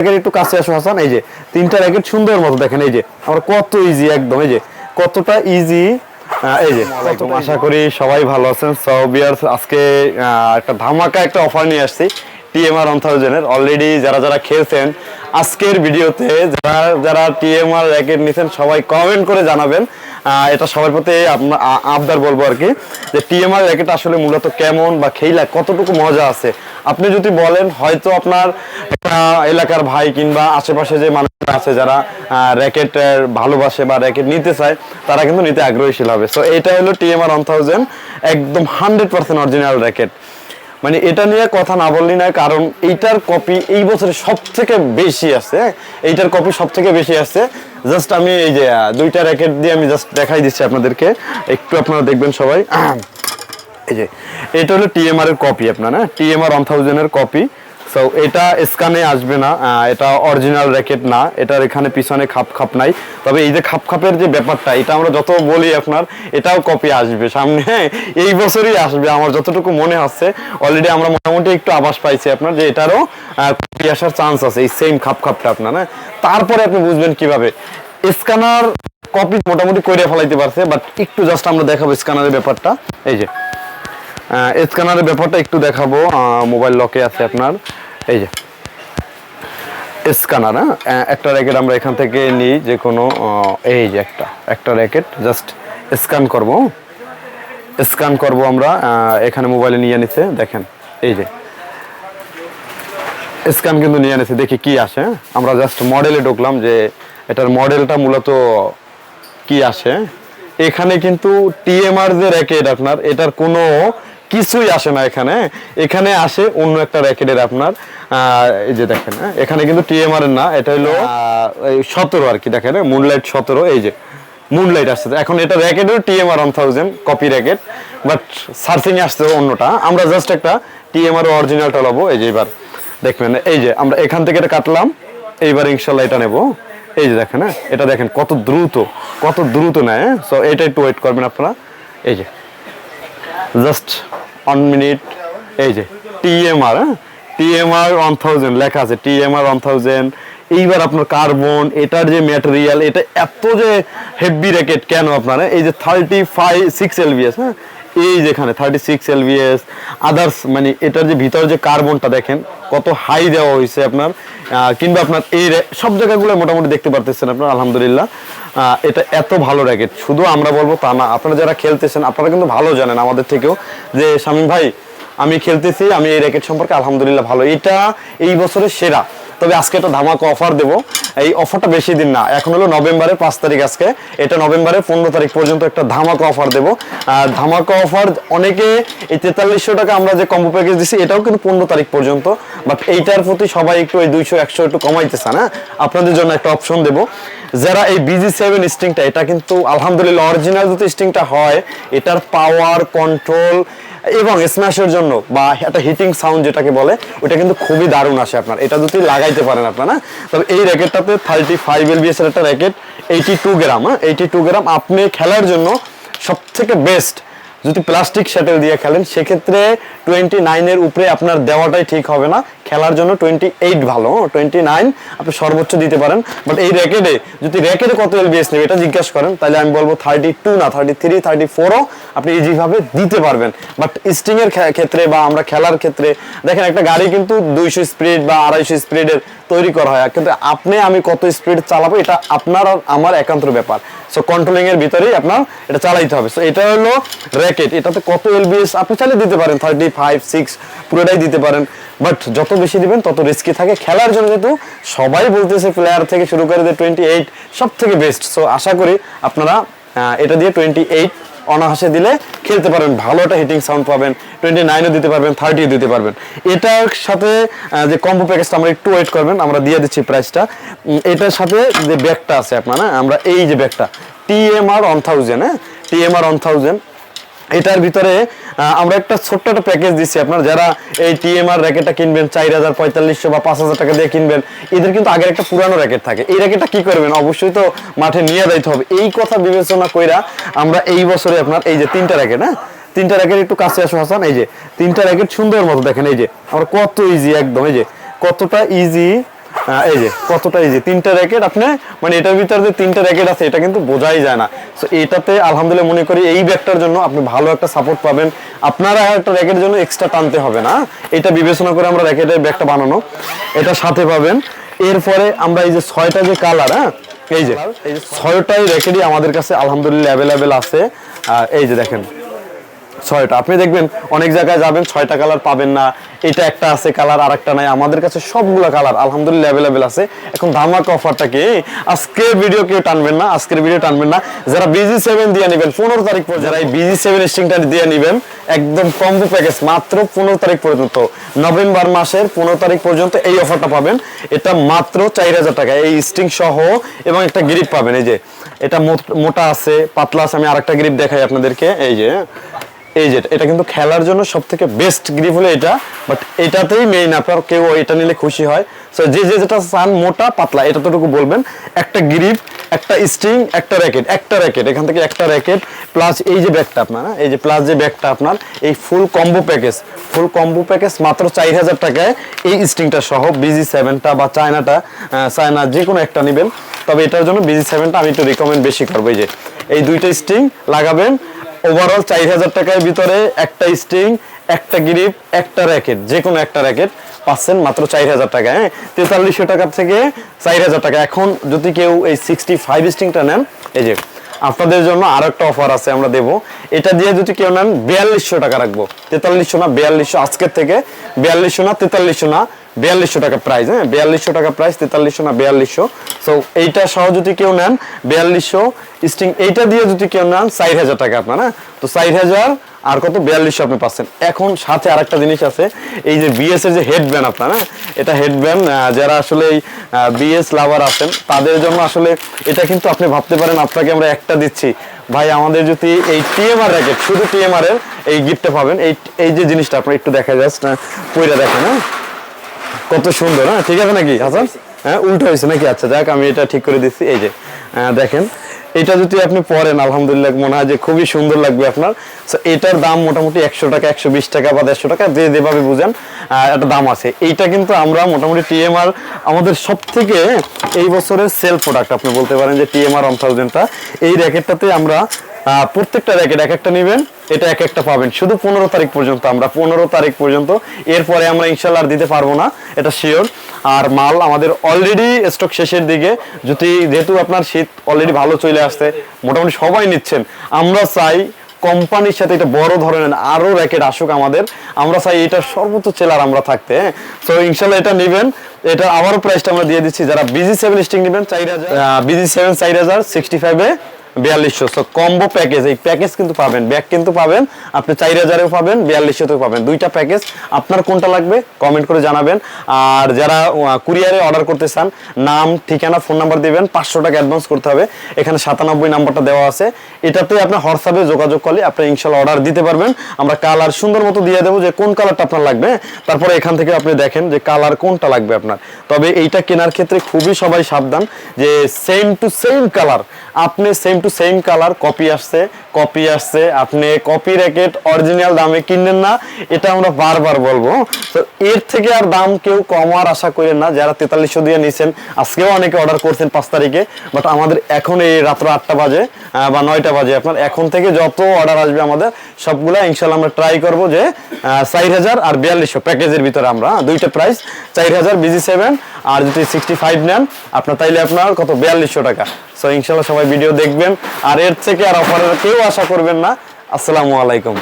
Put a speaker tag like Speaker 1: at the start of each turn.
Speaker 1: Racket একটু কাছে আসো হাসান। এই যে তিনটা সুন্দর মতো দেখেন এই যে আমরা কত ইজি একদম এই যে কতটা ইজি এই যে আশা করি সবাই ভালো আছেন। সো বিয়ার্স আজকে একটা ধামাকা একটা অফার নিয়ে আসছি টিএমআর ওয়ান থাউজেন্ডের অলরেডি যারা যারা খেলছেন আজকের ভিডিওতে যারা যারা টিএমআর র্যাকেট নিছেন সবাই কমেন্ট করে জানাবেন। এটা সবার প্রতি আবদার বলব আর কি যে টিএমআর র্যাকেট আসলে মূলত কেমন বা খেলা কতটুকু মজা আছে আপনি যদি বলেন, হয়তো আপনার এলাকার ভাই কিংবা আশেপাশে যে মানুষ আছে যারা র্যাকেট ভালোবাসে বা র্যাকেট নিতে চায়, তারা কিন্তু নিতে আগ্রহীশীল হবে। সো এটা হলো টিএমআর ওয়ান থাউজেন্ড একদম হান্ড্রেড পার্সেন্ট অরিজিনাল র্যাকেট। মানে এটা নিয়ে কথা না বললি না, কারণ এইটার কপি এই বছরে সব থেকে বেশি আছে? এইটার কপি সব থেকে বেশি আছে। জাস্ট আমি এই যে দুইটা র্যাকেট দিয়ে আমি জাস্ট দেখাই দিচ্ছি আপনাদেরকে। একটু আপনারা দেখবেন সবাই। এই যে এটা হলো টিএমআর এর কপি আপনার হ্যাঁ? টিএমআর ওয়ান কপি সো এটা আসবে না এটা অরিজিনাল র্যাকেট না এটার এখানে পিছনে খাপ খাপ নাই। তবে এই যে খাপ খাপের যে ব্যাপারটা এটা আমরা যত বলি আপনার এটাও কপি আসবে। সামনে হ্যাঁ, এই বছরই আসবে আমার যতটুকু মনে অলরেডি আমরা মোটামুটি একটু আভাস পাইছি আপনার যে এটারও কপি আসার চান্স আছে এই সেম খাপ খাপটা আপনার হ্যাঁ? তারপরে আপনি বুঝবেন কীভাবে। স্ক্যানার কপি মোটামুটি করে ফেলাইতে পারছে বাট একটু জাস্ট আমরা দেখাবো স্ক্যানারের ব্যাপারটা। এই যে স্ক্যানারের ব্যাপারটা একটু দেখাবো। মোবাইল লকে আছে আপনার। এই যে স্ক্যানার হ্যাঁ? একটা র্যাকেট আমরা এখান থেকে নিই, যে কোনো এই যে একটা একটা র্যাকেট জাস্ট স্ক্যান করব। স্ক্যান করব আমরা এখানে মোবাইলে নিয়ে নিছে, দেখেন, এই যে। স্ক্যান কিন্তু নিয়ে নিছে, দেখি কি আসে হ্যাঁ? আমরা জাস্ট মডেলে ঢুকলাম যে এটার মডেলটা মূলত কি আসে। এখানে কিন্তু টিএমআর যে র্যাকেট আপনার, এটার কোনো কিছুই আসে না এখানে। এখানে আসে অন্য একটা র্যাকেটের আপনার এই যে দেখেন হ্যাঁ, এখানে কিন্তু টিএমআর না এটা হলো সতেরো আর কি দেখেন মুনলাইট সতেরো এই যে মুনলাইট আসছে এখন এটা র্যাকেটের TMR one thousand copy racket but searching আসছে অন্যটা। আমরা জাস্ট একটা টিএমআর অরিজিনালটা লবো এই যে এবার দেখবেন এই যে আমরা এখান থেকে এটা কাটলাম এইবার ইনশাল্লাহ এটা নেব। এই যে দেখেন হ্যাঁ? এটা দেখেন কত দ্রুত কত দ্রুত নেয় সো এটা একটু ওয়েট করবেন আপনারা। এই যে জাস্ট ওয়ান মিনিট এই যে টিএমআর হ্যাঁ? টিএমআর ওয়ান থাউজেন্ড লেখা আছে টিএমআর ওয়ান থাউজেন্ড এইবার আপনার কার্বন এটার যে ম্যাটেরিয়াল এটা এত যে হেভি র্যাকেট কেন আপনার হ্যাঁ? এই যে থার্টি ফাইভ সিক্স এলভিএস হ্যাঁ? এই যেখানে থার্টি সিক্স এলভিএস আদার্স মানে এটার যে ভিতর যে কার্বনটা দেখেন, কত হাই দেওয়া হয়েছে আপনার কিংবা আপনার এই সব জায়গাগুলো মোটামুটি দেখতে পারতেছেন আপনার, আলহামদুলিল্লাহ। এটা এত ভালো র্যাকেট শুধু আমরা বলব তা না, আপনারা যারা খেলতেছেন, আপনারা কিন্তু ভালো জানেন আমাদের থেকেও, যে শামীম ভাই, আমি খেলতেছি, আমি এই র্যাকেট সম্পর্কে আলহামদুলিল্লাহ ভালো। এটা এই বছরের সেরা তবে আজকে একটা ধামাকা অফার দেবো। এই অফারটা বেশি দিন না, এখন হলো নভেম্বরের পাঁচ তারিখ আজকে। এটা নভেম্বরের পনেরো তারিখ পর্যন্ত একটা ধামাকা অফার দেবো। ধামাকা অফার অনেকে এই তেতাল্লিশশো টাকা আমরা যে কম্বো প্যাকেজ দিচ্ছি এটাও কিন্তু পনেরো তারিখ পর্যন্ত। বাট এইটার প্রতি সবাই একটু এই দুইশো, একশো একটু কমাইতে চান হ্যাঁ আপনাদের জন্য একটা অপশন দেবো। যারা এই বিজি সেভেন স্টিংটা এটা কিন্তু আলহামদুলিল্লাহ অরিজিনাল যদি স্টিংটা হয়, এটার পাওয়ার কন্ট্রোল এবং স্ম্যাশের জন্য বা একটা হিটিং সাউন্ড যেটাকে বলে, ওটা কিন্তু খুবই দারুণ আসে আপনার। এটা যদি লাগাইতে পারেন আপনারা, তবে এই র্যাকেটটাতে থার্টি ফাইভ এলবিএস এর একটা র্যাকেট এইটি টু গ্রাম হ্যাঁ? এইটি টু গ্রাম আপনি খেলার জন্য সব থেকে বেস্ট যদি প্লাস্টিক শ্যাটেল দিয়ে খেলেন, সেক্ষেত্রে টোয়েন্টি নাইনের উপরে আপনার দেওয়াটাই ঠিক হবে না। খেলার জন্য টোয়েন্টি এইট ভালো টোয়েন্টি নাইন আপনি সর্বোচ্চ দিতে পারেন। বাট এই র্যাকেটে যদি র্যাকেটে কত এলবিএস নেবে, এটা জিজ্ঞাসা করেন, তাহলে আমি বলব থার্টি টু না থার্টি থ্রি থার্টি ফোরও আপনি ইজিভাবে দিতে পারবেন। বাট স্টিংয়ের ক্ষেত্রে বা আমরা খেলার ক্ষেত্রে, দেখেন একটা গাড়ি কিন্তু দুইশো স্পিড বা আড়াইশো স্পিডের তৈরি করা হয়। কিন্তু আপনি আমি কত স্পিড চালাবো, এটা আপনার আর আমার একান্ত ব্যাপার। সো কন্ট্রোলিং এর ভিতরেই আপনার এটা চালাইতে হবে। সো এটা হলো র্যাকেট এটাতে কত এলবিএস আপনি চাইলে দিতে পারেন থার্টি ফাইভ সিক্স পুরোটাই দিতে পারেন। বাট যত বেশি দিবেন, তত রিস্কি থাকে। খেলার জন্য যেহেতু সবাই বলতেছে প্লেয়ার থেকে শুরু করে যে টোয়েন্টি এইট সব থেকে বেস্ট সো আশা করি আপনারা এটা দিয়ে টোয়েন্টি এইট অনাহাসে দিলে খেলতে পারবেন। ভালো একটা হিটিং সাউন্ড পাবেন টোয়েন্টি নাইনও দিতে পারবেন থার্টিও দিতে পারবেন। এটার সাথে যে কম্বো প্যাকেজটা আমরা একটু ওয়েট করবেন, আমরা দিয়ে দিচ্ছি প্রাইসটা এটার সাথে যে ব্যাগটা আছে আপনার হ্যাঁ আমরা এই যে ব্যাগটা টিএমআর ওয়ান থাউজেন্ড হ্যাঁ টিএমআর ওয়ান থাউজেন্ড এটার ভিতরে আমরা একটা ছোট্ট একটা প্যাকেজ দিচ্ছি আপনার। যারা এই টিএমআর র্যাকেটটা কিনবেন, চার হাজার পঁয়তাল্লিশশো বা পাঁচ হাজার টাকা দিয়ে কিনবেন, এদের কিন্তু আগের একটা পুরানো র্যাকেট থাকে। এই র্যাকেটটা কি করবেন? অবশ্যই তো মাঠে নিয়ে যাইতে হবে। এই কথা বিবেচনা কইরা আমরা এই বছরে আপনার এই যে তিনটা র্যাকেট হ্যাঁ? তিনটা র্যাকেট একটু কাছে আসো, হাসান। এই যে তিনটা র্যাকেট সুন্দর মতো দেখেন, এই যে। আমরা কত ইজি একদম, এই যে। কতটা ইজি এই যে কতটা এই যে তিনটা র্যাকেট আপনি মানে এটার ভিতরে যে তিনটা র্যাকেট আছে এটা কিন্তু বোঝাই যায় না। তো এটাতে আলহামদুলিল্লাহ মনে করি এই ব্যাগটার জন্য আপনি ভালো একটা সাপোর্ট পাবেন। আপনারা একটা র্যাকেটের জন্য এক্সট্রা টানতে হবে না। এটা বিবেচনা করে আমরা র্যাকেটের ব্যাগটা বানানো। এটা সাথে পাবেন। এরপরে আমরা এই যে ছয়টা যে কালার হ্যাঁ এই যে এই যে ছয়টাই র্যাকেটই আমাদের কাছে আলহামদুলিল্লাহ অ্যাভেলেবেল আছে। আর এই যে দেখেন ছয়টা। আপনি দেখবেন অনেক জায়গায় যাবেন, ছয়টা কালার পাবেন না। এটা একটা আছে কালার আর একটা নাই। আমাদের কাছে সবগুলো কালার আলহামদুলিল্লাহ অ্যাভেলেবেল আছে। এখন ধামাকা অফারটা কি? আজকের ভিডিও কেউ টানবেন না, আজকের ভিডিও টানবেন না। যারা বিজি সেভেন দিয়ে নেবেন, পনেরো তারিখ পর্যন্ত যারা এই বিজি সেভেন স্ট্রিংটা দিয়ে নেবেন, একদম কম্বো প্যাকেজ মাত্র পনেরো তারিখ পর্যন্ত। নভেম্বর মাসের পনেরো তারিখ পর্যন্ত এই অফারটা পাবেন। এটা মাত্র চার হাজার টাকা। এই স্ট্রিং সহ এবং একটা গ্রিপ পাবেন। এই যে, এটা মোট- মোটা আছে, পাতলা আছে। আমি আরেকটা গ্রিপ দেখাই আপনাদেরকে। এই যে এই যে এটা কিন্তু খেলার জন্য সব থেকে বেস্ট গ্রিপ হলো এটা বাট এটাতেই মেইন আপনার কেউ এটা নিলে খুশি হয়। সো যে যে যেটা চান মোটা পাতলা এটা তোটুকু বলবেন। একটা গ্রিপ একটা স্ট্রিং একটা র্যাকেট একটা র্যাকেট এখান থেকে একটা র্যাকেট প্লাস এই যে ব্যাগটা আপনার হ্যাঁ, এই যে প্লাস যে ব্যাগটা আপনার এই full combo package full combo package মাত্র চার হাজার টাকায় এই স্ট্রিংটা সহ বিজি সেভেনটা বা চায়নাটা চায়না যে কোনো একটা নেবেন। তবে এটার জন্য বিজি সেভেনটা আমি একটু রিকমেন্ড বেশি করব। এই যে এই দুইটা স্ট্রিং লাগাবেন ওভারঅল চার হাজার টাকার ভিতরে একটা স্ট্রিং একটা গ্রিপ একটা র্যাকেট যে কোনো একটা র্যাকেট পাচ্ছেন মাত্র চার হাজার টাকা হ্যাঁ? তেতাল্লিশশো টাকার থেকে চার হাজার টাকা। এখন যদি কেউ এই সিক্সটি ফাইভ স্ট্রিংটা নেন, এই যে আপনাদের জন্য আরও একটা অফার আছে আমরা দেবো। এটা দিয়ে যদি কেউ নেন বিয়াল্লিশশো টাকা রাখব। তেতাল্লিশশো না, বিয়াল্লিশশো আজকের থেকে। বিয়াল্লিশশো না, তেতাল্লিশশো না, বিয়াল্লিশশো টাকা প্রাইস হ্যাঁ? বিয়াল্লিশশো টাকা প্রাইস তেতাল্লিশশো না, বিয়াল্লিশশো। সো এইটা সহ যদি কেউ নেন বিয়াল্লিশশো স্টিং এইটা দিয়ে যদি কেউ নেন চার হাজার টাকা আপনার হ্যাঁ? তো চার হাজার আর কত? বিয়াল্লিশশো আপনি পাচ্ছেন। এখন সাথে আরেকটা জিনিস আছে, এই যে বিএস এর যে হেডব্যান্ড আপনার হ্যাঁ? এটা হেডব্যান্ড যারা আসলে এই বিএস লাভার আছেন, তাদের জন্য আসলে এটা কিন্তু আপনি ভাবতে পারেন, আপনাকে আমরা একটা দিচ্ছি। ভাই, আমাদের যদি এই টিএমআর র্যাকেট শুধু টিএমআর এর এই গিফটটা পাবেন, এই এই যে জিনিসটা আপনার একটু দেখা জাস্ট পইরা দেখেন হ্যাঁ? কত সুন্দর হ্যাঁ? ঠিক আছে নাকি, হাসান? হ্যাঁ উল্টো হয়েছে নাকি? আচ্ছা যাক, আমি এটা ঠিক করে দিচ্ছি, এই যে দেখেন এটা যদি আপনি পরেন, আলহামদুলিল্লাহ, মনে হয় যে খুবই সুন্দর লাগবে আপনার। সো এটার দাম মোটামুটি একশো টাকা, একশো বিশ টাকা বা দেড়শো টাকা, যে যেভাবে বুঝেন একটা দাম আছে। এইটা কিন্তু আমরা মোটামুটি টিএমআর আমাদের সব থেকে এই বছরের সেল প্রোডাক্ট আপনি বলতে পারেন যে টিএমআর ওয়ান থাউজেন্ডটা এই র্যাকেটটাতে আমরা প্রত্যেকটা র্যাকেট এক একটা নেবেন, এটা এক একটা পাবেন। শুধু পনেরো তারিখ পর্যন্ত, আমরা পনেরো তারিখ পর্যন্ত, এরপরে আমরা ইনশাল্লাহ আর দিতে পারব না, এটা শিওর আর মাল আমাদের অলরেডি স্টক শেষের দিকে, যদি যেহেতু আপনার শীত অলরেডি ভালো চলে আসছে, মোটামুটি সবাই নিচ্ছেন, আমরা চাই কোম্পানির সাথে এটা বড় ধরনের আরও র্যাকেট আসুক আমাদের, আমরা চাই এটা সর্বোচ্চ চেলার আমরা থাকতে হ্যাঁ? তো ইনশাল্লাহ এটা নেবেন, এটা আবারও প্রাইসটা আমরা দিয়ে দিচ্ছি, যারা বিজি সেভেন স্টিং নেবেন হাজার বিজি সেভেন চার হাজার সিক্সটি ফাইভে বিয়াল্লিশশো। সো কম্বো প্যাকেজ এই প্যাকেজ কিন্তু পাবেন ব্যাগ কিন্তু পাবেন, আপনি চার হাজারেও পাবেন, বিয়াল্লিশশোতেও পাবেন। দুইটা প্যাকেজ আপনার কোনটা লাগবে কমেন্ট করে জানাবেন। আর যারা কুরিয়ারে অর্ডার করতে চান, নাম, ঠিকানা ফোন নাম্বার দিবেন, পাঁচশো টাকা অ্যাডভান্স করতে হবে। এখানে সাতানব্বই নাম্বারটা দেওয়া আছে। এটাতে আপনি হোয়াটসঅ্যাপে যোগাযোগ করলে আপনি ইনশাল্লাহ অর্ডার দিতে পারবেন। আমরা কালার সুন্দর মতো দিয়ে দেবো যে কোন কালারটা আপনার লাগবে। তারপরে এখান থেকে আপনি দেখেন যে কালার কোনটা লাগবে আপনার। তবে এইটা কেনার ক্ষেত্রে খুবই সবাই সাবধান যে সেম টু সেম কালার আপনি same to same colour copy আসছে কপি আসছে। আপনি কপি র্যাকেট অরিজিনাল দামে কিনলেন না এটা আমরা বারবার বলব। তো এর থেকে আর দাম কেউ কমার আশা করেন না যারা তেতাল্লিশশো দিয়ে নিছেন আজকেও অনেকে অর্ডার করছেন পাঁচ তারিখে বাট আমাদের এখন এই রাত্র আটটা বাজে বা নয়টা বাজে। আপনার এখন থেকে যত অর্ডার আসবে আমাদের সবগুলা ইনশাল্লাহ আমরা ট্রাই করব যে চার হাজার আর বিয়াল্লিশশো প্যাকেজের ভিতরে আমরা হ্যাঁ, দুইটা প্রাইস চার হাজার বিজি সেভেন আর যদি সিক্সটি ফাইভ নেন আপনার তাইলে আপনার কত? বিয়াল্লিশশো টাকা। সো ইনশাল্লাহ সবাই ভিডিও দেখবেন। আর এর থেকে আর অফারের কেউ আশা করবেন না। আসসালামু আলাইকুম।